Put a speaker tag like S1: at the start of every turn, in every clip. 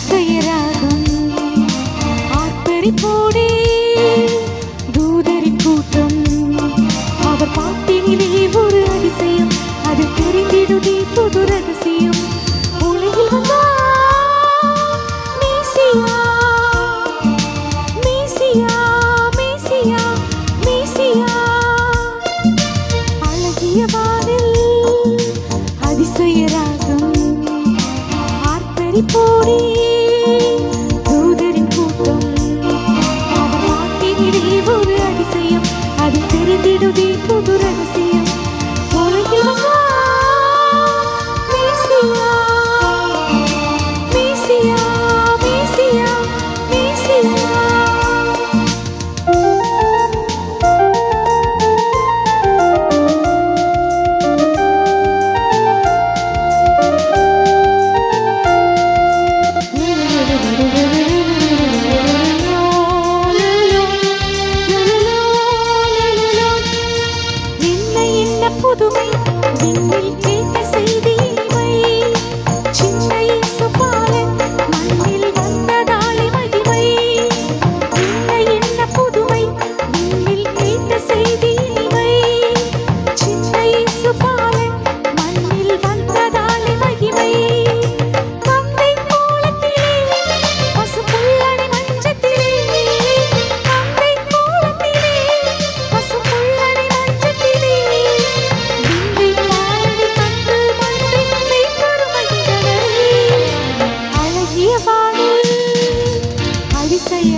S1: அதிசயராகும் ஆர்ப்பரி போடி தூதரின் கூட்டம். அவர் பாட்டினிலே ஒரு அதிசயம் அது தெரிந்திடுதி புது ரகசியம். உலகில் வந்தார் மேசியா மேசியா மேசியா மேசியா. அழகிய வானில் அதிசய ராகம் ஆர்ப்பரிப்போடே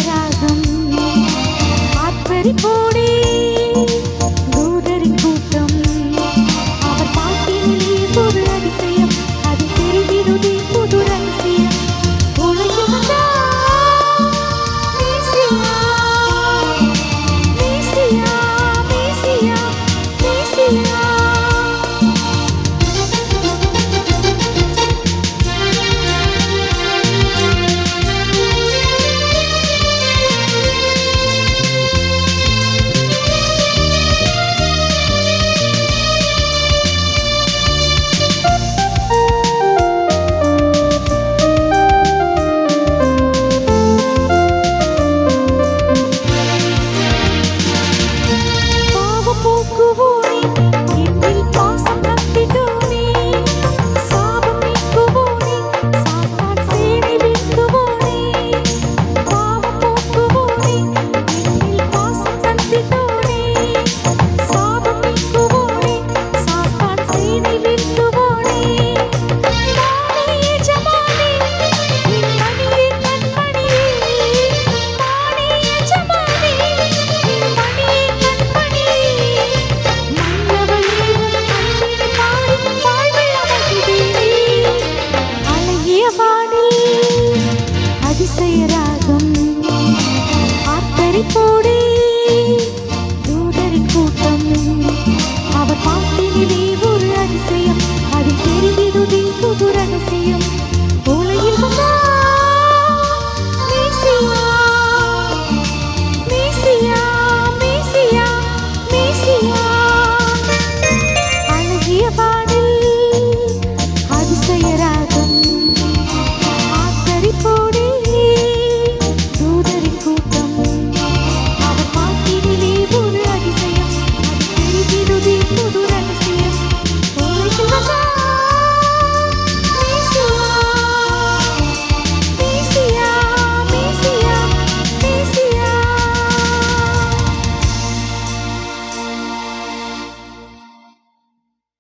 S1: ராகம். ஆத்மரி போல 孤独